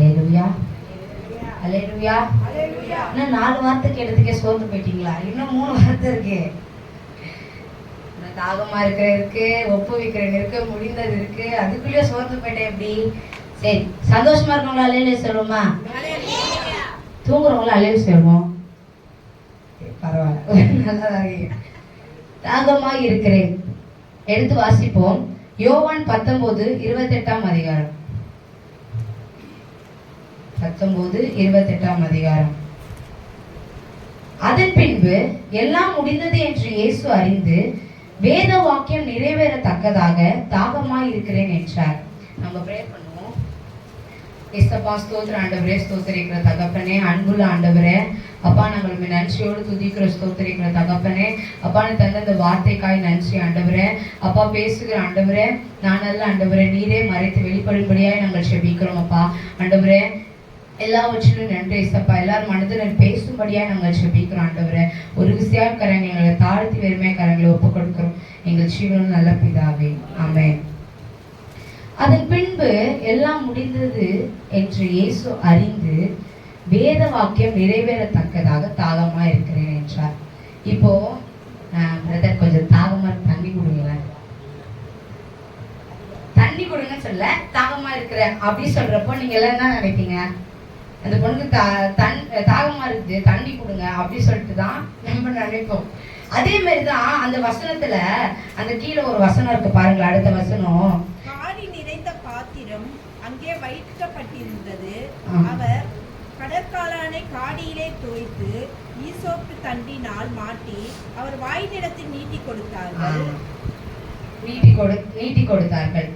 Alleluia alleluia இன்னும் நாலு வார்த்தை கேட்டதுக்கே சோர்ந்து போயிட்டீங்களா? இன்னும் மூணு வார்த்தை இருக்கு. தாகமா இருக்கிற இருக்கு ஒப்பு வைக்கிறவங்க இருக்கு முடிந்தது இருக்கு. அதுக்குள்ளேயே சோர்ந்து போயிட்டேன் எப்படி? சரி சந்தோஷமா இருக்கவங்களா அலையில சொல்லுமா தூங்குறவங்களா அலையில சொல்லுவோம். பரவாயில்ல. நல்லதா இருக்கு. தாகமா இருக்கிறேன். எடுத்து வாசிப்போம். யோவான் பத்தொன்பது இருபத்தெட்டாம் அதிகாரம். பத்தொன்பது இருபத்தெட்டாம் அதிகாரம். அதன் பின்பு எல்லாம் முடிந்தது என்று இயேசு அறிந்து வேத வாக்கியம் நிறைவேறத்தக்கதாக தாகமாய் இருக்கிறேன் என்றார். நம்ம ப்ரேயர் பண்ணுவோம். இஸ்தப்பா ஸ்தோத்திர ஆண்டவரே ஸ்தோத்திரிக்கிற தகப்பனே அன்புள்ள ஆண்டவரே அப்பா நாங்கள் உண்மை நன்றியோடு துதிக்கிற ஸ்தோத்திரிக்கிற தகப்பனே அப்பா நீ தந்த இந்த வார்த்தைக்காய் நன்றி ஆண்டவரே. அப்பா பேசுகிற ஆண்டவரே நான் நல்ல ஆண்டவரே நீரே மறைத்து வெளிப்படும்படியாய் நாங்கள் செபிக்கிறோம் அப்பா. ஆண்டவரே எல்லாவற்றிலும் நன்றி சப்பா எல்லாரும் மனதில் பேசும்படியாக நாங்கள் செபிக்கிறோம் ஆண்டவரே. ஒரு விசியாக கரங்க எங்களை தாழ்த்தி வெறுமையாக கரங்களை ஒப்பு கொடுக்கிறோம். எங்கள் ஜீவனும் நல்ல பிதாவே. ஆமே அதன் பின்பு எல்லாம் முடிந்தது என்று இயேசு அறிந்து வேத வாக்கியம் நிறைவேறத்தக்கதாக தாகமா இருக்கிறேன் என்றார். இப்போ பிரதர் கொஞ்சம் தாகமா தண்ணி கொடுங்களேன். தண்ணி கொடுங்கன்னு சொல்ல தாகமா இருக்கிறேன். அப்படி சொல்றப்போ நீங்க எல்லாம் என்ன நினைப்பீங்க? அந்த பொண்ணுக்கு தா தன் தாகமா இருக்குது தண்ணி கொடுங்க அப்படி சொல்லிட்டு தான் நம்ம நினைப்போம். அதே மாதிரி தான் அந்த வசனத்துல அந்த கீழே ஒரு வசனம் இருக்கு பாருங்களேன் அடுத்த வசனம். காடி நிறைந்த பாத்திரம் அங்கே வைக்கப்பட்டிருந்தது. அவர் கடற்காலானை காடியிலே தோய்த்து ஈசோப்பு தண்டினால் மாட்டி அவர் வாய் நிலத்தில் நீட்டி கொடுத்தார்கள். நீட்டி கொடு நீட்டி கொடுத்தார்கள்.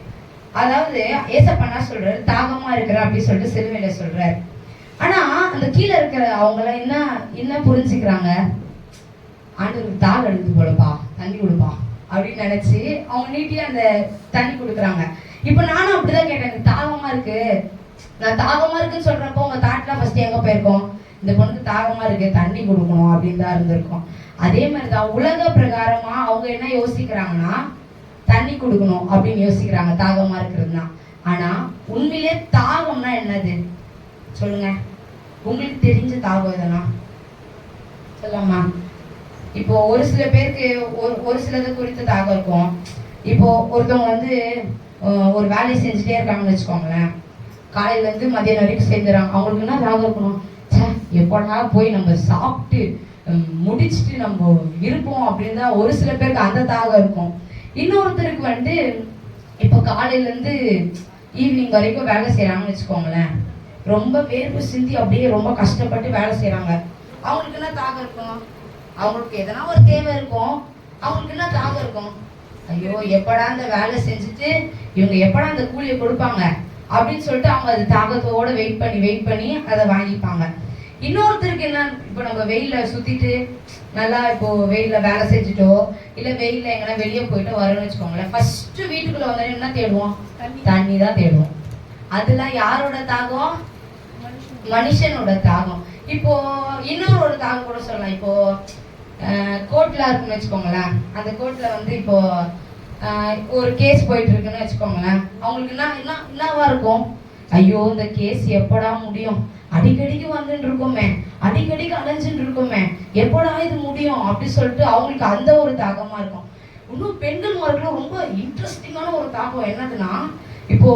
அதாவது ஏசப்பண்ணா சொல்றாரு? தாகமா இருக்கிற அப்படி சொல்லிட்டு சிலுவையில சொல்றாரு. ஆனா அந்த கீழே இருக்கிற அவங்கள என்ன என்ன புரிஞ்சுக்கிறாங்க? ஆண்டவருக்கு தாகம் எடுத்து போலப்பா தண்ணி கொடுப்பா அப்படின்னு நினைச்சு அவங்க நீட்டி அந்த தண்ணி கொடுக்குறாங்க. இப்போ நானும் அப்படிதான் கேட்டேன் தாகமா இருக்கு. நான் தாகமா இருக்குன்னு சொல்றப்போ உங்க தாட்லாம் ஃபர்ஸ்ட் எங்க போயிருக்கோம்? இந்த பொண்ணுக்கு தாகமா இருக்கு தண்ணி கொடுக்கணும் அப்படின்னு தான் இருந்திருக்கும். அதே மாதிரி தான் உலக பிரகாரமா அவங்க என்ன யோசிக்கிறாங்கன்னா தண்ணி கொடுக்கணும் அப்படின்னு யோசிக்கிறாங்க தாகமா இருக்கிறதுனா. ஆனா உண்மையிலே தாகம்னா என்னது? சொல்லுங்க. உங்களுக்கு தெரிஞ்ச தாகம் இதெல்லாம். சொல்லாமா இப்போ ஒரு சில பேருக்கு ஒரு ஒரு சிலது குறித்த தாகம் இருக்கும். இப்போ ஒருத்தவங்க வந்து ஒரு வேலையை செஞ்சுட்டே இருக்காங்கன்னு வச்சுக்கோங்களேன். காலையிலேருந்து மதியம் வரைக்கும் செஞ்சுறாங்க அவங்களுக்கு என்ன தாகம் இருக்கணும்? ச்சே எப்படா போய் நம்ம சாப்பிட்டு முடிச்சுட்டு நம்ம இருப்போம் அப்படின்னு தான் ஒரு சில பேருக்கு அந்த தாகம் இருக்கும். இன்னொருத்தருக்கு வந்து இப்போ காலையிலேருந்து ஈவினிங் வரைக்கும் வேலை செய்கிறாங்கன்னு வச்சுக்கோங்களேன். ரொம்ப வேர்வை சிந்தி அப்படியே ரொம்ப கஷ்டப்பட்டு வேலை செய்றாங்க. அவங்களுக்கு என்ன தாகம் இருக்கும்? அவங்களுக்கு எதனா ஒரு தேவை இருக்கும். அவங்களுக்கு என்ன தாகம் இருக்கும்? ஐயோ எப்படா அந்த வேலை செஞ்சுட்டு இவங்க எப்படா அந்த கூலியை கொடுப்பாங்க? அப்படின்னு சொல்லிட்டு அவங்க அது தாகத்தோட வெயிட் பண்ணி வெயிட் பண்ணி அதை வாங்கிப்பாங்க. இன்னொருத்தருக்கு என்ன இப்போ நம்ம வெயில்ல சுத்திட்டு நல்லா இப்போ வெயில்ல வேலை செஞ்சுட்டோ இல்ல வெயில்ல எங்கன்னா வெளியே போயிட்டு வரோம்னு வச்சுக்கோங்களேன் ஃபர்ஸ்ட் வீட்டுக்குள்ள வந்தோடனே என்ன தேடுவோம்? தண்ணி. தான் தேடுவோம். அதெல்லாம் யாரோட தாகம்? மனுஷனோட தாகம். இப்போ இன்னொரு ஒரு தாகம் கூட சொல்லலாம். இப்போ கோர்ட்ல இருக்குன்னு வச்சுக்கோங்களேன். அந்த கோர்ட்ல வந்து இப்போ ஒரு கேஸ் போயிட்டு இருக்குன்னு வச்சுக்கோங்களேன். அவங்களுக்கு என்ன என்ன என்னவா இருக்கும்? ஐயோ இந்த கேஸ் எப்படா முடியும்? அடிக்கடிக்கு வந்துட்டு இருக்கோமே. அடிக்கடிக்கு அலைஞ்சுட்டு இருக்கோமே. எப்படா இது முடியும்? அப்படி சொல்லிட்டு அவங்களுக்கு அந்த ஒரு தாகமா இருக்கும். இன்னும் பெண்கள் மார்க்கில் ரொம்ப இன்ட்ரெஸ்டிங்கான ஒரு தாகம் என்னதுன்னா இப்போ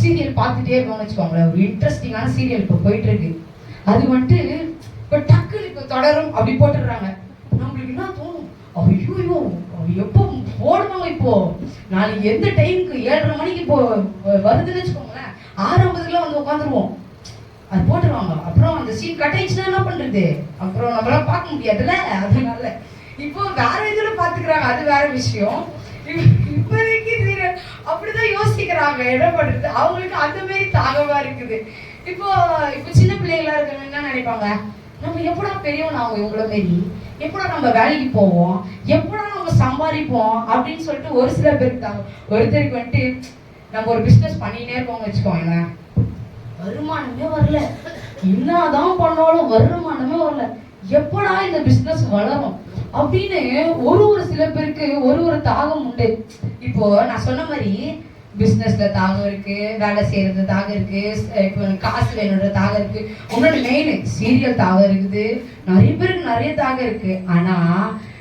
சீரியல் பார்த்துட்டே இருக்கோம்னு வச்சுக்கோங்களேன். ஒரு இன்ட்ரெஸ்டிங்கான சீரியல் இப்போ போயிட்டு இருக்கு அது வந்துட்டு இப்போ டக்குனு இப்போ தொடரும் அப்படி போட்டுடுறாங்க. நம்மளுக்கு என்ன தோணும்? ஐயோ எப்போ போடுவாங்க இப்போ? நாளைக்கு எந்த டைமுக்கு ஏழரை மணிக்கு இப்போ வருதுன்னு வச்சுக்கோங்களேன். ஆறு ஐம்பதுக்குலாம் வந்து உட்காந்துருவோம். அது போட்டுருவாங்க. அப்புறம் அந்த சீன் கட்டாயிடுச்சுன்னா என்ன பண்றது? அப்புறம் நம்மளால பார்க்க முடியாதுல்ல? அதனால. இப்போ வேற இதுல பாத்துக்கிறாங்க? அது வேற விஷயம். இப்போதைக்கு அப்படிதான் யோசிக்கிறாங்க. என்ன பண்றது? அவங்களுக்கு அந்த மாதிரி தாகமா இருக்குது. இப்போ இப்போ சின்ன பிள்ளைகளா இருக்கிறவங்க என்ன நினைப்பாங்க? நம்ம எப்படா பெரியவன் ஆகும் இவங்கள மாரி? எப்படா நம்ம வேலைக்கு போவோம்? எப்படா நம்ம சம்பாதிப்போம்? அப்படின்னு சொல்லிட்டு ஒரு சில பேருக்கு தாங்க ஒருத்தருக்கு வந்துட்டு நம்ம ஒரு பிசினஸ் பண்ணினே இருக்கோம்னு வச்சுக்கோங்களேன். வருமானமே வரல. என்னதான் பண்ணாலும் வருமானமே வரல. எப்படா இந்த பிசினஸ் வளரும்? அப்படின்னு ஒரு ஒரு சில பேருக்கு ஒரு ஒரு தாகம் உண்டு. இப்போ நான் சொன்ன மாதிரி பிஸ்னஸ்ல தாகம் இருக்கு வேலை செய்யறது தாகம் இருக்கு இப்போ காசு வேணுன்ற தாகம் இருக்கு. உங்களோட மெயின் சீரியல் தாகம் இருக்குது. நிறைய பேருக்கு நிறைய தாகம் இருக்கு. ஆனா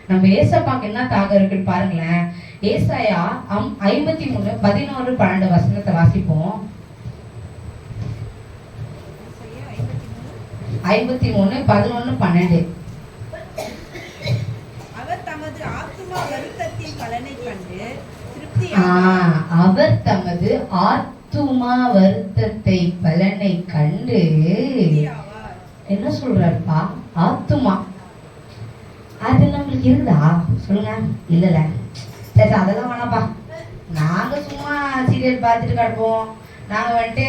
நம்ம ஏசப்பாக்கு என்ன தாகம் இருக்குன்னு பாருங்களேன். ஏசாயா அம் ஐம்பத்தி மூணு பதினோரு பன்னெண்டு வசனத்தை வாசிப்போம் ஏசாயா ஐம்பத்தி மூணு. ஐம்பத்தி மூணு பதினொன்னு பன்னெண்டு. அவர் தமது ஆத்துமா வருத்தத்தின் பலனை கண்டு திருப்தி ஆ, அவர் தமது ஆத்துமா வருத்தத்தை பலனை கண்டு என்ன சொல்றாருப்பா? ஆத்துமா. அது நம்மளுக்கு இருக்குதா சொல்லுங்க. இல்லல. சரி அதெல்லாம் வேணாப்பா நாங்க சும்மா சீரியல் பார்த்துட்டு கிடப்போம். நாங்க வந்துட்டு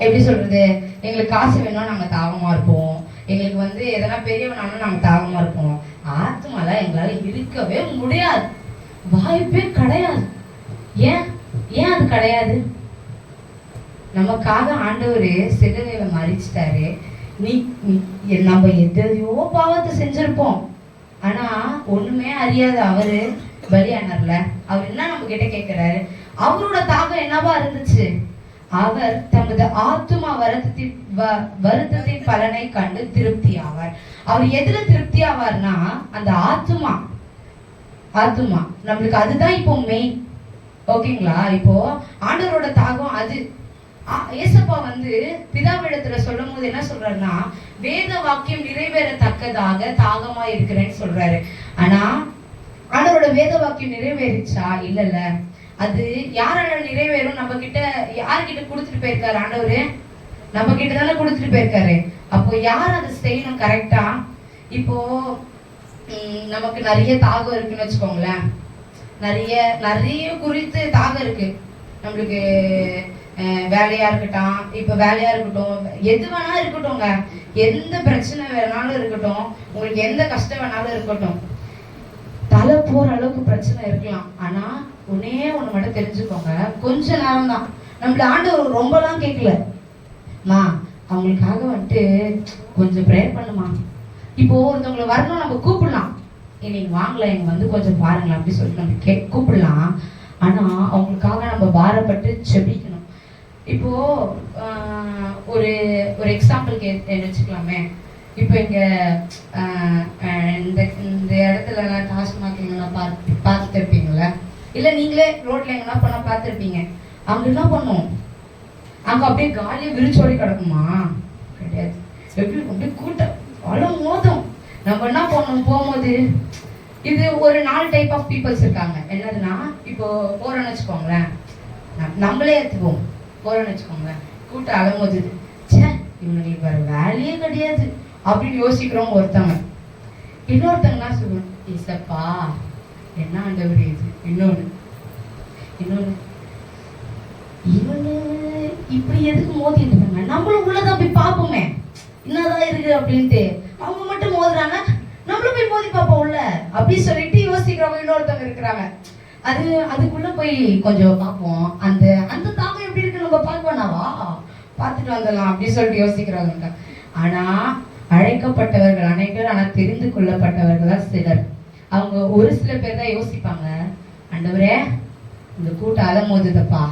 எப்படி சொல்றது? எங்களுக்கு காசு வேணும் நாங்க தாகமா இருப்போம். எங்களுக்கு வந்து எதனா பெரியவனாலும் நாங்க தாகமா இருப்போம். ஆத்துமால எங்களால இருக்கவே முடியாது. வாய்ப்பே கிடையாது. ஏன்? ஏன் அது கிடையாது? நமக்காக ஆண்டவர் சிலுவையில மறிச்சிட்டாரு. நீ எ- நம்ம எதையோ பாவத்தை செஞ்சிருப்போம். ஆனா ஒண்ணுமே அறியாத அவரு பலியானார்ல அவர் என்ன நம்ம கிட்ட கேக்குறாரு? அவரோட தாகம் என்னவா இருந்துச்சு? அவர் தமது ஆத்துமா வருத்தத்தின் வ- வருத்தத்தின் பலனை கண்டு திருப்தி ஆவார் அவர் எதுல திருப்தி ஆவார்னா அந்த ஆத்துமா. ஆத்துமா. நம்மளுக்கு அதுதான் இப்போ மெயின் ஓகேங்களா இப்போ ஆண்டவரோட தாகம் அது. ஆ- ஏசப்பா வந்து பிதாவிடத்துல சொல்லும் போது என்ன சொல்றாருன்னா வேத வாக்கியம் நிறைவேறத்தக்கதாக தாகமா இருக்கிறேன்னு சொல்றாரு. ஆனா ஆண்டவரோட வேத வாக்கியம் நிறைவேறிச்சா? இல்லல்ல. அது யாரால நிறைவேறும்? நம்ம கிட்ட யார்கிட்ட கொடுத்துட்டு போயிருக்காரு ஆண்டவரு? நம்ம கிட்ட தானே கொடுத்துட்டு போயிருக்காரு. அப்போ யார் அதை செய்யணும் கரெக்டா இப்போ நமக்கு நிறைய தாகம் இருக்குன்னு வச்சுக்கோங்களேன். நிறைய நிறைய குறித்து தாகம் இருக்கு. நம்மளுக்கு வேலையா இருக்கட்டும் இப்ப வேலையா இருக்கட்டும் எது வேணா இருக்கட்டும்ங்க. எந்த பிரச்சனை வேணாலும் இருக்கட்டும் உங்களுக்கு எந்த கஷ்டம் வேணாலும் இருக்கட்டும். தலை போற அளவுக்கு பிரச்சனை இருக்கலாம். ஆனா ஒன்னே ஒன்று மட்டும் தெரிஞ்சுக்கோங்க. கொஞ்ச நேரம் தான் நம்மள ஆண்டவர் ரொம்பலாம் கேட்கல மா அவங்களுக்காக வந்துட்டு கொஞ்சம் ப்ரேயர் பண்ணுமா? இப்போ ஒருத்தவங்களை வரணும் நம்ம கூப்பிடலாம். இன்னைக்கு நீங்க வாங்கல வந்து கொஞ்சம் பாருங்களேன் அப்படின்னு சொல்லிட்டு நம்ம கே கூப்பிடலாம். ஆனா அவங்களுக்காக நம்ம பாரப்பட்டு செபிக்கணும் இப்போ ஒரு ஒரு எக்ஸாம்பிளுக்கு என்ன வச்சுக்கலாமே. இப்போ இங்கே இந்த இந்த இடத்துல எல்லாம் டாஸ்மாக் பார்த்து பார்த்துருப்பீங்களே இல்லை நீங்களே ரோட்ல எங்கன்னா போனா பார்த்துருப்பீங்க. அங்க என்ன பண்ணும்? அங்க அப்படியே காலியாக விரிச்சோடி கிடக்குமா? கிடையாது. எப்படி அப்படியே கூட்டம் அவ்வளோ மோதும். நம்ம என்ன பண்ணணும் போகும்போது? இது ஒரு நாலு டைப் ஆஃப் பீப்புள்ஸ் இருக்காங்க. என்னதுன்னா இப்போ போறோம்னு வச்சுக்கோங்களேன். நம்மளே எடுத்துக்குவோம் போறோம்னு வச்சுக்கோங்களேன். கூட்டம் அலமோதுது ச்சே இவங்களுக்கு வேறு வேலையே கிடையாது. அப்படின்னு யோசிக்கிறோம் ஒருத்தவங்க. இன்னொருத்தவங்க என்ன சொல்லுவோம் இசப்பா என்ன ஆண்டவர் இது? இன்னொன்னு. இன்னொன்னு. இவனு இப்படி எதுக்கு மோதிட்டு இருக்காங்க? நம்மளும் உள்ளதான் போய் பார்ப்போமே. என்னதான் இருக்கு அப்படின்ட்டு. அவங்க மட்டும் மோதுறாங்க. நம்மளும் போய் மோதி பார்ப்போம் உள்ள. அப்படின்னு சொல்லிட்டு யோசிக்கிறவங்க இன்னொருத்தவங்க இருக்கிறாங்க. அது அதுக்குள்ள போய் கொஞ்சம் பார்ப்போம். அந்த அந்த தாக்கம் எப்படி இருக்கு நம்ம பார்க்கணாவா பார்த்துட்டு வந்துடலாம் அப்படின்னு சொல்லிட்டு யோசிக்கிறவங்க ஆனா அழைக்கப்பட்டவர்கள் அனைவரும் ஆனா தெரிந்து கொள்ளப்பட்டவர்கள் தான் சிலர். அவங்க ஒரு சில பேர் தான் யோசிப்பாங்க ஆண்டவரே இந்த கூட்டம் அலமோதுதப்பா.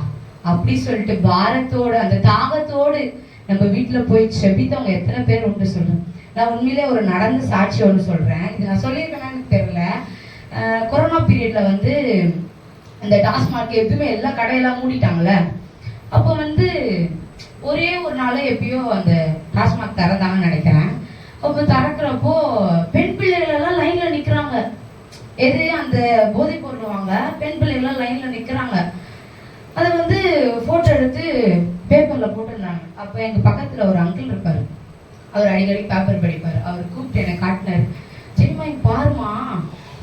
அப்படி சொல்லிட்டு பாரத்தோட அந்த தாகத்தோடு நம்ம வீட்டில் போய் செபித்தவங்க எத்தனை பேர் உண்டு சொல்றேன் நான் உண்மையிலே ஒரு நடந்த சாட்சி ஒன்று சொல்கிறேன் இது நான் சொல்லியிருக்கேன்னு தெரில தெரியல. கொரோனா பீரியடில் வந்து இந்த டாஸ்மார்க் எதுவுமே எல்லா கடையெல்லாம் மூடிட்டாங்கல்ல. அப்போ வந்து ஒரே ஒரு நாள் எப்பயோ அந்த டாஸ்மாக் தரதாங்கன்னு நினைக்கிறேன். அப்போ திறக்கிறப்போ பெண் பிள்ளைகளெல்லாம் லைனில் நிற்கிறாங்க எது அந்த போதைப் பொருள் வாங்க பெண் பிள்ளைங்களாம் லைன்ல நிக்கிறாங்க. அதை வந்து போட்டோ எடுத்து பேப்பர்ல போட்டிருந்தாங்க. அப்ப எங்க பக்கத்துல ஒரு அங்கிள் இருப்பாரு. அவர் அடிக்கடி பேப்பர் படிப்பார். அவர் கூப்பிட்டு என்னை காட்டினாரு. சரிம்மா இங்க பாருமா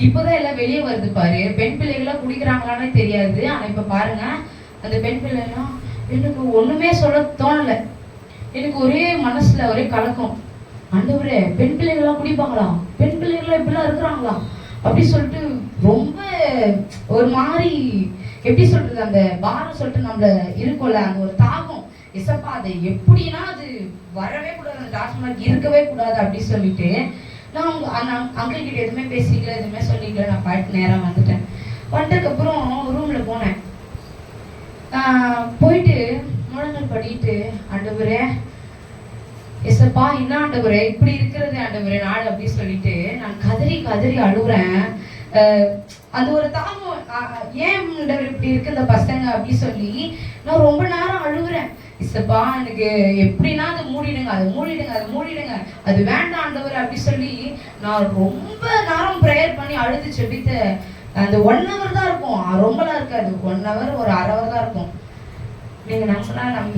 இப்போதான் எல்லாம் வெளியே வருது பாரு. பெண் பிள்ளைகளாம் குடிக்கிறாங்களானே தெரியாது. ஆனா இப்ப பாருங்க. அந்த பெண் பிள்ளைலாம் எனக்கு ஒண்ணுமே சொல்ல தோணல. எனக்கு ஒரே மனசுல ஒரே கலக்கம். ஆண்டவரே பெண் பிள்ளைகள்லாம் குடிப்பாங்களா பெண் பிள்ளைகள்லாம் இப்படிலாம் இருக்கிறாங்களா அப்படி சொல்லிட்டு ரொம்ப ஒரு மாதிரி எப்படி சொல்றது அந்த பாரம் சொல்லிட்டு நம்மள இருக்கும்ல அந்த ஒரு தாகம். இசப்பா அது எப்படின்னா அது வரவே கூடாது அந்த டாஸ்மாக் இருக்கவே கூடாது அப்படின்னு சொல்லிட்டு நான் அவங்க அங்கிள் கிட்ட எதுவுமே பேசிக்கல எதுவுமே சொல்லிக்கல நான் பாட்டு நேரம் வந்துட்டேன். வந்ததுக்கப்புறம் ரூம்ல போனேன். போயிட்டு முழங்கல் படிட்டு அண்டு எஸ்ப்பா என்ன ஆண்டவரே இப்படி இருக்கிறது ஆண்டவரே நாள் அப்படின்னு சொல்லிட்டு நான் கதறி கதறி அழுகுறேன் அது ஒரு தாகம் ஏன் ஆண்டவர் இப்படி இருக்கு இந்த பசங்க அப்படி சொல்லி நான் ரொம்ப நேரம் அழுகுறேன் இசப்பா எனக்கு எப்படின்னா அதை மூடிடுங்க அதை மூடிடுங்க அதை மூடிடுங்க. அது வேண்டாம் ஆண்டவர் அப்படி சொல்லி நான் ரொம்ப நேரம் ப்ரேயர் பண்ணி அழுது செபித்த அந்த ஒன் ஹவர் தான் இருக்கும். ரொம்பலாம் இருக்காது. ஒன் ஹவர் ஒரு அரை ஹவர் தான் இருக்கும். நீங்க நான் சொன்னால்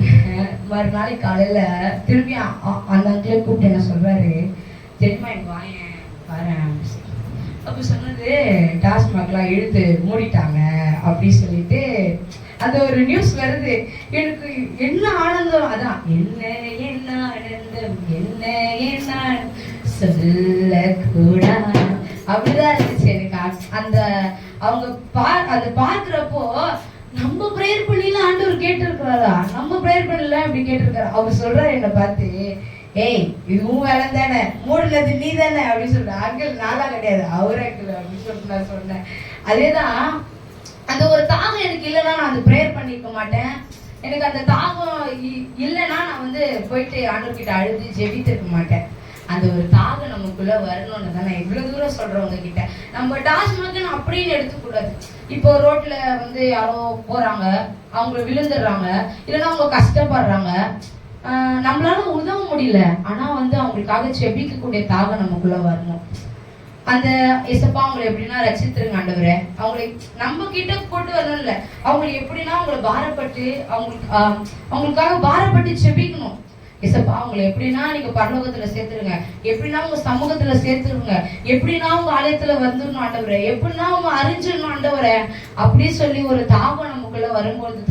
மறுநாளைக்கு காலையில காலையில் அ- அந்த அங்கிளே கூப்பிட்டு என்ன சொல்றாரு? தெரியுமா எங்க வாயேன் வரேன் அப்படி சொன்னது டாஸ்மாக்லாம் இழுத்து மூடிட்டாங்க. அப்படி சொல்லிட்டு அந்த ஒரு நியூஸ் வருது. எனக்கு என்ன ஆனந்தம்? அதான் என்ன என்ன ஆனந்தம்? என்ன என்ன சொல்லக்கூடாது. அப்படிதான் இருந்துச்சு எனக்கு அ- அந்த அவங்க பா அதை பார்க்குறப்போ நம்ம ப்ரேயர் பண்ணிலாம் ஆண்டவர் கேட்டிருக்கிறாரா நம்ம ப்ரேயர் பண்ணல அப்படி கேட்டிருக்காரு அவர் சொல்றாரு என்னை பார்த்து ஏய் இது உன் வேலை தானே மூடுனது நீ தானே அப்படின்னு சொல்றேன் அங்கிள் நானா கிடையாது. அவர் அங்கிள் அப்படின்னு சொல்லிட்டு நான் சொன்னேன். அதேதான் அந்த ஒரு தாகம் எனக்கு இல்லைன்னா நான் அந்த ப்ரேயர் பண்ணிருக்க மாட்டேன். எனக்கு அந்த தாகம் இ- இல்லைன்னா நான் வந்து போயிட்டு ஆண்டவர்கிட்ட அழுது ஜெபித்திருக்க மாட்டேன். அந்த ஒரு தாகம் நமக்குள்ள வரணும்னு தான் நான் இவ்வளவு தூரம் சொல்றேன் உங்ககிட்ட. நம்ம டாஸ்மாக் அப்படின்னு எடுத்துக்கூடாது. இப்போ ரோட்ல வந்து யாரோ போறாங்க அவங்க விழுந்துடுறாங்க இல்லைன்னா அவங்க கஷ்டப்படுறாங்க நம்மளால உதவ முடியல. ஆனா வந்து அவங்களுக்காக செபிக்கக்கூடிய தாகம் நமக்குள்ள வரணும். அந்த எசப்பா அவங்களை எப்படின்னா ரசித்திருங்க ஆண்டவரே. அவங்களை நம்ம கிட்ட கொண்டு வரணும் இல்ல அவங்களை எப்படின்னா அவங்களை பாரப்பட்டு அவங்களுக்கு ஆஹ் அவங்களுக்காக பாரப்பட்டு செபிக்கணும். எசப்பா அவங்களை எப்படின்னா நீங்க பரலோகத்துல சேர்த்துருங்க. எப்படின்னா உங்க சமூகத்துல சேர்த்துருங்க. எப்படின்னா உங்க ஆலயத்துல வந்துடணும் ஆண்டவரே. எப்படின்னா அவங்க அறிஞ்சிடணும் ஆண்டவரே. அப்படி சொல்லி ஒரு தாகம் நமக்குள்ள வரும்போது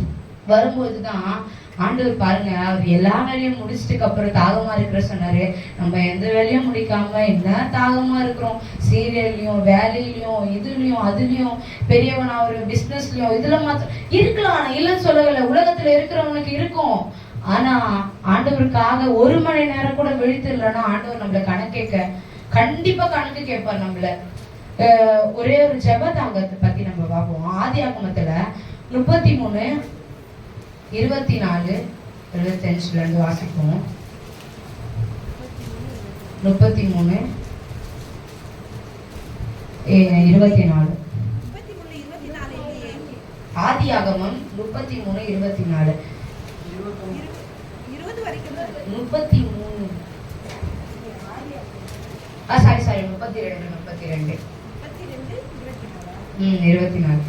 வரும்போது தான் ஆண்டவர் பாருங்க அவர் எல்லா வேலையும் முடிச்சிட்டுக்கு அப்புறம் தாகமா இருக்கிற சொன்னாரு. நம்ம எந்த வேலையும் முடிக்காம என்ன தாகமா இருக்கிறோம்? சீரியல்லையும் வேலையிலையும் இதுலயும் அதுலயும் பெரியவனா ஒரு பிசினஸ்லயும் இதுல மாத்திரம் இருக்கலாம் ஆனா இல்லைன்னு சொல்லல உலகத்துல இருக்கிறவனுக்கு இருக்கும். ஆனா ஆண்டவருக்காக ஒரு மணி நேரம் கூட விழித்திடலன்னா ஆண்டவர் நம்மள கணக்கேக்க கண்டிப்பா கணக்கு கேட்பார் நம்மள. ஒரே ஒரு ஜெப தாங்கத்தை பத்தி நம்ம பார்ப்போம். ஆதி ஆகமத்துல முப்பத்தி மூணு இருபத்தி நாலு இருபத்தஞ்சுல இருந்து வாசிப்போம். முப்பத்தி மூணு இருபத்தி நாலு ஆதி ஆகமம் முப்பத்தி மூணு இருபத்தி நாலு. முப்பத்தி மூணு ஆ சாரி சாரி முப்பத்தி ரெண்டு முப்பத்தி ரெண்டு ம் இருபத்தி நாலு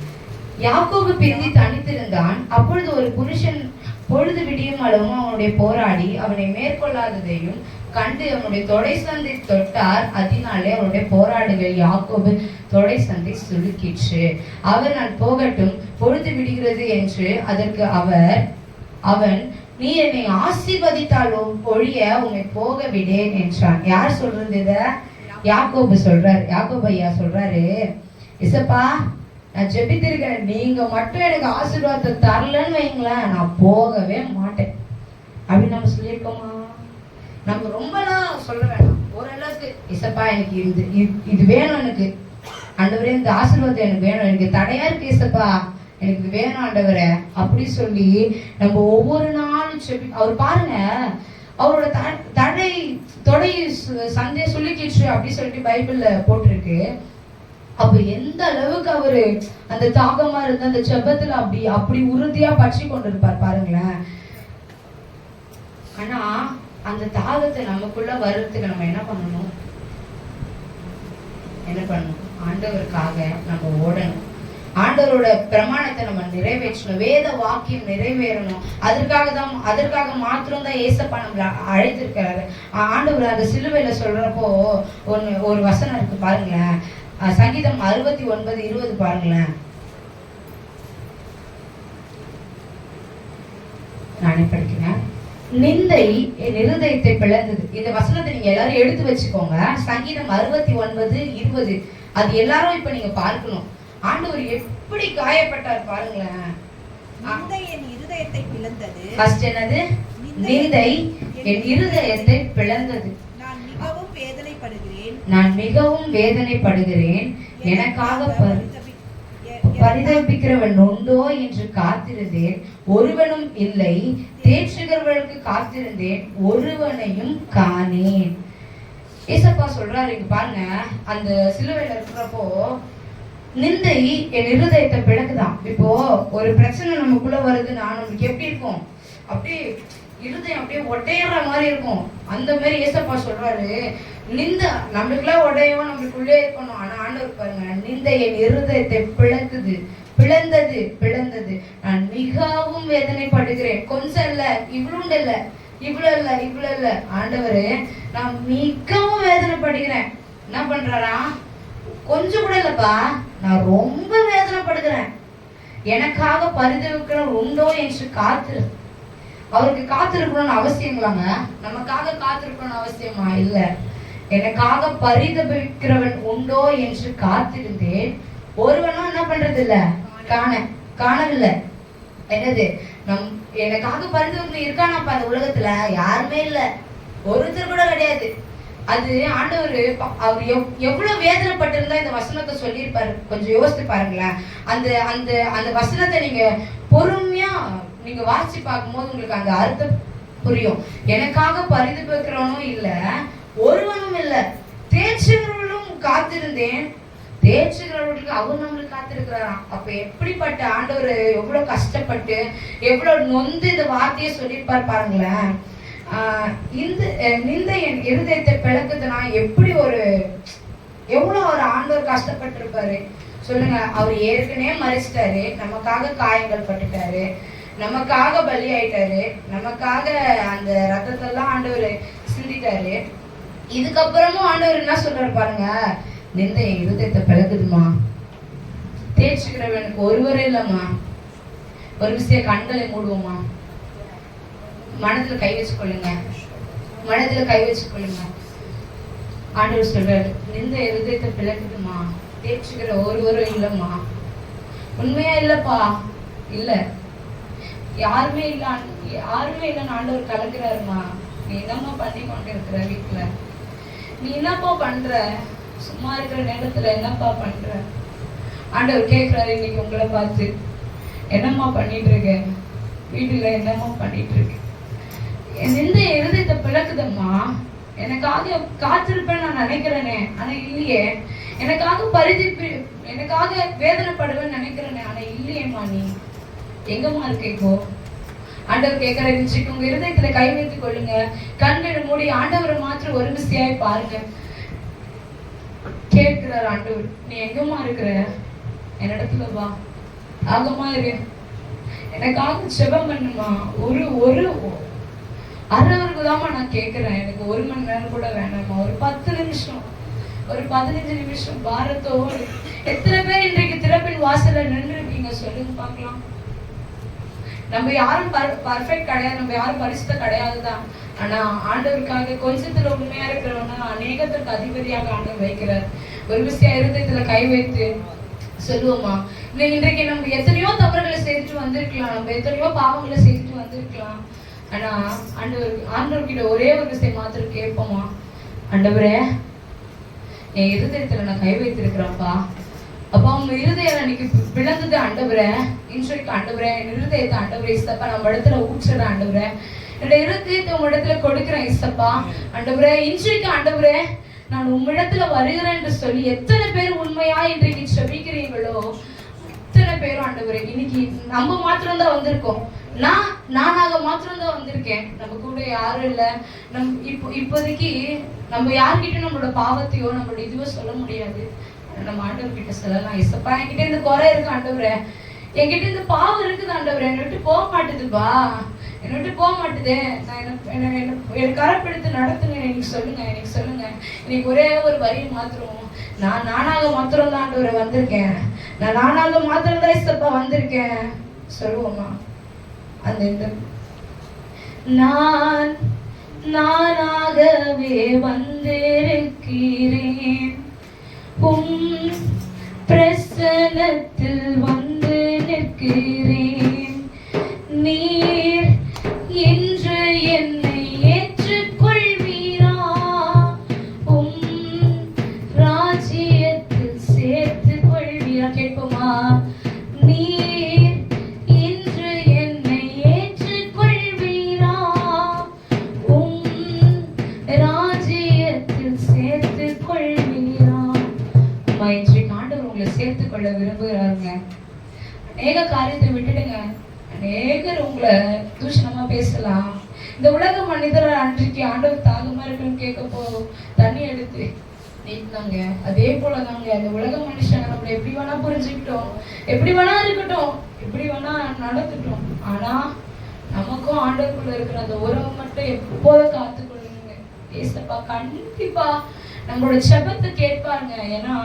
யாக்கோபு பிரிந்து தனித்திருந்தான். அப்பொழுது ஒரு புருஷன் பொழுது விடியும் அளவும் அவனுடைய போராடி அவனை மேற்கொள்ளாததையும் கண்டு அவனுடைய தொடை சந்தை தொட்டார். அதனாலே அவனுடைய போராடுகள் யாக்கோபு தொடை சந்தை சுலுக்கிற்று அவர் நான் போகட்டும் பொழுது விடுகிறது என்று அதற்கு அவர் அவன் நீ என்னை ஆசீர்வதித்தாலோ ஒழிய உன்னை போக விடேன் என்றான். யார் சொல்றது இத? யாக்கோபு சொல்றாரு. யாக்கோபு ஐயா சொல்றாரு இசப்பா நான் ஜெபித்திருக்கிறேன் நீங்க மட்டும் எனக்கு ஆசீர்வாதத்தை தரலன்னு வைங்களேன். நான் போகவே மாட்டேன். அப்படின்னு நம்ம சொல்லியிருக்கோமா? நம்ம ரொம்பலாம் சொல்ல வேணாம் ஓரளவுக்கு இசப்பா எனக்கு இது இது- இது வேணும் எனக்கு. ஆண்டவரே இந்த ஆசீர்வாதம் எனக்கு வேணும். எனக்கு தடையா இருக்கு இசப்பா. எனக்கு இது வேணும் ஆண்டவரே. அப்படி சொல்லி நம்ம ஒவ்வொரு நாளும் செபி அவர் பாருங்க. அவரோட த- தடை தொடை சு- சந்தை அப்படி சொல்லிட்டு பைபிள்ல போட்டிருக்கு. அப்ப எந்த அளவுக்கு அவரு அந்த தாகமா இருந்த அந்த செபத்துல அப்படி அப்படி உறுதியா பற்றி கொண்டிருப்பார் பாருங்களேன். ஆனா அந்த தாகத்தை நமக்குள்ள வர்றதுக்கு நம்ம என்ன பண்ணணும்? என்ன பண்ணணும்? ஆண்டவருக்காக நம்ம ஓடணும். ஆண்டவரோட பிரமாணத்தை நம்ம நிறைவேற்றணும். வேத வாக்கியம் நிறைவேறணும். அதற்காக தான் அதற்காக மாத்திரம் தான் ஏசப்பா நம்மள அழைத்திருக்கிறாரு. ஆண்டவர் அந்த சிலுவையில சொல்றப்போ ஒன்னு ஒரு வசனம் இருக்கு பாருங்களேன். சங்கீதம் அறுபத்தி ஒன்பது இருபது பாருங்களேன். நானே படிக்கிறேன். நிந்தை என் இருதயத்தை பிளந்தது. இந்த வசனத்தை நீங்க எல்லாரும் எடுத்து வச்சுக்கோங்க. சங்கீதம் அறுபத்தி ஒன்பது இருபது. அது எல்லாரும் இப்ப நீங்க பார்க்கணும். ஆண்டவர் எப்படி காயப்பட்டார் பாருங்களேன். என் இருதயத்தை பிளந்தது. என்னது? நிந்தை என் இருதயத்தை பிளந்தது. நான் மிகவும் வேதனைப்படுகிறேன். எனக்காக பரி- பரிதபி- எ- பரிதபிக்கிறவன் உண்டோ என்று காத்திருந்தேன். ஒருவனும் இல்லை. தேற்றுகிறவர்களுக்கு காத்திருந்தேன். ஒருவனையும் காணேன். ஏசப்பா சொல்றாரு இங்க பாருங்க. அந்த சிலுவையில இருக்கிறப்போ நிந்தை என் இருதயத்தை பிளக்குதான். இப்போ ஒரு பிரச்சனை நமக்குள்ள வருதுன்னா நமக்கு எப்படி இருக்கும்? அப்படியே இருதயம் அப்படியே ஒட்டையிற மாதிரி இருக்கும். அந்த மாதிரி ஏசப்பா சொல்றாரு. நிந்த நம்மளுக்குலாம் உடையவும் நம்மளுக்குள்ளே இருக்கணும். ஆனா ஆண்டவர் பாருங்க நிந்த என் இருதயத்தை பிளக்குது பிளந்தது பிளந்தது. நான் மிகவும் வேதனைப்படுகிறேன். கொஞ்சம் இல்ல இவ்வளோண்டு இல்ல இவ்வளவு இல்ல இவ்வளவு இல்ல. ஆண்டவரு நான் மிகவும் வேதனைப்படுகிறேன். என்ன பண்றாரா? கொஞ்சம் கூட இல்லப்பா நான் ரொம்ப வேதனைப்படுகிறேன். எனக்காக பரிதவிக்கிற உண்டோ என்று காத்து அவருக்கு காத்திருக்கணும்னு அவசியம் இல்லாம நமக்காக காத்திருக்கணும்னு அவசியமா இல்ல. எனக்காக பரிதபிக்கிறவன் உண்டோ என்று காத்திருந்தேன். ஒருவனும் என்ன பண்றது இல்ல காண காணவில்லை. என்னது? நம் எனக்காக பரிதவிக்கணும் இருக்கானாப்பா அந்த உலகத்துல? யாருமே இல்ல. ஒருத்தர் கூட கிடையாது. அது ஆண்டவர் அவர் எவ்- எவ்வளவு வேதனைப்பட்டிருந்தா இந்த வசனத்தை சொல்லியிருப்பாரு. கொஞ்சம் யோசித்து பாருங்களேன். அந்த அந்த அந்த வசனத்தை நீங்க பொறுமையா நீங்க வாசிச்சு பார்க்கும்போது உங்களுக்கு அந்த அர்த்தம் புரியும். எனக்காக பரிதபிக்கிறவனும் இல்ல ஒருவனும் இல்ல. தேய்ச்சுகிறவர்களும் காத்திருந்தேன். தேய்ச்சுகிறவர்களுக்கு அவர் நம்மளுக்கு காத்திருக்கிறாராம் அப்ப எப்படிப்பட்ட ஆண்டவர் எவ்வளவு கஷ்டப்பட்டு எவ்வளவு நொந்து இந்த வார்த்தையை சொல்லியிருப்பார் பாருங்களேன். ஆஹ் இந்த நிந்த என் இருதயத்தை பிளக்குதுன்னா எப்படி ஒரு எவ்வளவு ஒரு ஆண்டவர் கஷ்டப்பட்டிருப்பாரு? சொல்லுங்க அவர் ஏற்கனவே மறிச்சிட்டாரு. நமக்காக காயங்கள் பட்டுட்டாரு. நமக்காக பலி ஆயிட்டாரு நமக்காக அந்த ரத்தத்தெல்லாம் ஆண்டவர் சிந்திட்டாரு. இதுக்கப்புறமும் ஆண்டவர் என்ன சொல்றாரு பாருங்க நிந்த இருதயத்தை பிளக்குதுமா தேய்ச்சிக்கிறவனுக்கு ஒருவரே இல்லம்மா. ஒரு விஷய கண்களை மூடுவோமா மனதில் கை வச்சுக்கொள்ளுங்க. மனதில் கை வச்சுக்கொள்ளுங்க. ஆண்டவர் சொல்றாரு நிந்த இருதயத்தை பிளக்குதுமா தேய்ச்சிக்கிற ஒருவரும் இல்லம்மா. உண்மையா இல்லப்பா? இல்லை. யாருமே இல்ல யாருமே இல்லைன்னு ஆண்டவர் கலக்குறாருமா? நீ என்னம்மா பண்ணி கொண்டு இருக்கிற வீட்டுல நீ என்னப்பா பண்ற? சும்மா இருக்கிற நேரத்துல என்னப்பா பண்ற? ஆண்டவர் கேட்கிறாரு இன்னைக்கு உங்களை பார்த்து என்னம்மா பண்ணிட்டு இருக்க? வீட்டுல என்னம்மா பண்ணிட்டு இருக்க? எந்த இந்த இருதயத்தை பிளக்குதம்மா. எனக்காக காத்திருப்பேன் நான் நினைக்கிறேனே. ஆனா இல்லையே. எனக்காக பரிதிப்பு எனக்காக வேதனைப்படுவேன்னு நினைக்கிறேனே. ஆனா இல்லையேம்மா நீ. எங்கம்மா இருக்க இப்போ ஆண்டவர் கேட்கிற இன்றைக்கு உங்க இருதயத்துல கை வைத்துக் கொள்ளுங்க. கண்களை மூடி ஆண்டவரை மாத்திரம் ஒரு மிஸ்தியாய் பாருங்க. கேட்கிறார் ஆண்டவர் நீ எங்கம்மா இருக்கிற? என்னிடத்துல வா. ஆகமா இரு. எனக்காக செபம் பண்ணுமா? ஒரு ஒரு அறவருக்கு நான் கேட்கிறேன். எனக்கு ஒரு மணி நேரம் கூட வேணாமா ஒரு பத்து நிமிஷம் ஒரு பதினஞ்சு நிமிஷம் பாரத்தோடு. எத்தனை பேர் இன்றைக்கு திறப்பின் வாசல்ல நின்று இருக்கீங்க சொல்லுங்க பார்க்கலாம். நம்ம யாரும் பர்ஃபெக்ட் கிடையாது நம்ம யாரும் பரிசுத்த கிடையாது தான் ஆனா ஆண்டவருக்காக கொஞ்சத்துல உண்மையா இருக்கிறவனா அநேகத்திற்கு அதிபதியாக ஆண்டவர் வைக்கிறார். ஒரு விஷயம் இதுல கை வைத்து சொல்லுவோமா இன்றைக்கு நம்ம எத்தனையோ தவறுகளை செய்துட்டு வந்திருக்கலாம். நம்ம எத்தனையோ பாவங்களை செய்துட்டு வந்திருக்கலாம். ஆனா ஆண்டவர் ஆண்டவர்கிட்ட ஒரே ஒரு விஷயம் மாத்திரம் கேட்போமா ஆண்டவரே என் இருதயத்துல நான் கை வைத்திருக்கிறேன்ப்பா. அப்ப அவங்க இருதயம் அன்னைக்கு பிளந்தது ஆண்டவரே இன்றைக்கு ஆண்டவரே என் இருதயத்தை ஆண்டவரே இஸ்தப்பா நம்ம இடத்துல ஊற்றுற அண்டவுறேன் என்னோட இருதயத்தை உங்க இடத்துல கொடுக்கிறேன் இஸ்தப்பா. ஆண்டவரே இன்றைக்கு அண்டவுறேன் நான் உம்மிடத்துல வருகிறேன் என்று சொல்லி எத்தனை பேர் உண்மையா இன்றைக்கு செபிக்கிறீங்களோ அத்தனை பேரும் ஆண்டவரே இன்னைக்கு நம்ம மாத்திரம் தான் வந்திருக்கோம். நான் நானாக மாத்திரம் தான் வந்திருக்கேன். நம்ம கூட யாரும் இல்லை. நம் இப்போ இப்போதைக்கு நம்ம யார்கிட்ட நம்மளோட பாவத்தையோ நம்மளோட இதுவோ சொல்ல முடியாது. நம்ம ஆண்டவர் கிட்ட சொல்லலாம். இசப்பா என்கிட்ட இந்த குறை இருக்கு ஆண்டவரே. என்கிட்ட இந்த பாவம் இருக்குது ஆண்டவரே. என்னை விட்டு போக மாட்டுதுப்பா என்னை விட்டு போக மாட்டுதே. நான் என்ன என்ன என்ன- நடத்துங்க. எனக்கு சொல்லுங்க எனக்கு சொல்லுங்க. இன்னைக்கு ஒரே ஒரு வரியை மாத்திரம் நான் நானாக மாத்திரம் தான் ஆண்டவரை வந்திருக்கேன். நான் நானாக மாத்திரம் தான் இசப்பா வந்திருக்கேன். சொல்லுவோமா? அந்த இந்த. நான் நானாகவே வந்திருக்கிறேன். உம் பிரசனத்தில் வந்து நிற்கிறேன். நீர் அநேகர் உங்களை தூஷணமா பேசலாம். இந்த உலக மனிதர் அன்றைக்கு ஆண்டவர் தாகமா இருக்குன்னு கேட்கப்போ தண்ணி எடுத்து நீட்டினாங்க. அதே போலதாங்க இந்த உலக மனுஷங்க நம்மளை எப்படி வேணா புரிஞ்சுக்கிட்டோம். எப்படி வேணா இருக்கட்டும் எப்படி வேணா நடத்துட்டோம் ஆனா நமக்கும் ஆண்டவருக்குள்ள இருக்கிற அந்த உறவு மட்டும் எப்போதும் காத்துக்கொள்ளுங்க. ஏசப்பா கண்டிப்பா நம்மளோட செபத்தை கேட்பாருங்க. ஏன்னா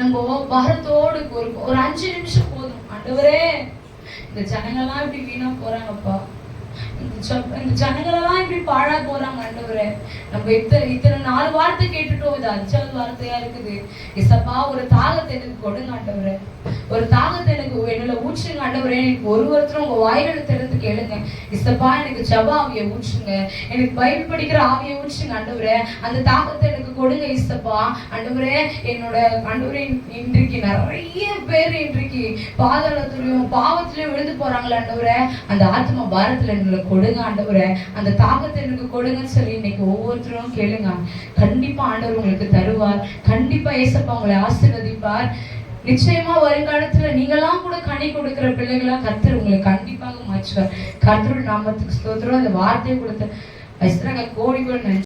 நம்ம பாரத்தோடு ஒரு ஒரு அஞ்சு நிமிஷம் போதும். ஆண்டவரே இந்த ஜனங்கள்லாம் இப்படி வீணா போறாங்கப்பா? இந்த ஜனங்களெல்லாம் இப்படி பாழா போறாங்க ஆண்டவரே. நம்ம இத்தனை இத்தனை நாலு வார்த்தை கேட்டுட்டோம். இது அஞ்சாவது வார்த்தையா இருக்குது. இசப்பா ஒரு தாகத்தை எனக்கு கொடுங்க ஆண்டவரே. ஒரு தாகத்தை எனக்கு என்னோட ஊற்றுங்க ஆண்டவரே. எனக்கு ஒரு ஒருத்தரும் உங்க வாயில திறந்து கேளுங்க. இசப்பா எனக்கு ஜப ஆவியை ஊற்றுங்க. எனக்கு பைபிள் படிக்கிற ஆவியை ஊற்றுங்க ஆண்டவரே. அந்த தாகத்தை எனக்கு கொடுங்க இசப்பா ஆண்டவரே என்னோட ஆண்டவரே இன்றைக்கு நிறைய பேர் இன்றைக்கு பாதாளத்துலயும் பாவத்திலயும் விழுந்து போறாங்களே ஆண்டவரே. அந்த ஆத்மா பாரத்துல எங்களுக்கு கொடுங்க ஆண்டவரை. அந்த தாகத்தை எனக்கு கொடுங்கன்னு சொல்லி இன்னைக்கு ஒவ்வொருத்தரும் கேளுங்க. கண்டிப்பா ஆண்டவர் உங்களுக்கு தருவார். கண்டிப்பா ஏசப்பா உங்களை ஆசீர்வதிப்பார். நிச்சயமா வருங்காலத்துல நீங்களாம் கூட கனி கொடுக்கிற பிள்ளைகளா கர்த்தர் உங்களை கண்டிப்பாக மாற்றுவார். கர்த்தரோட நாமத்துக்கு ஸ்தோத்திரம். அந்த வார்த்தையை கொடுத்த ஐஸ்வரங்க கோடி கோடி நன்றி.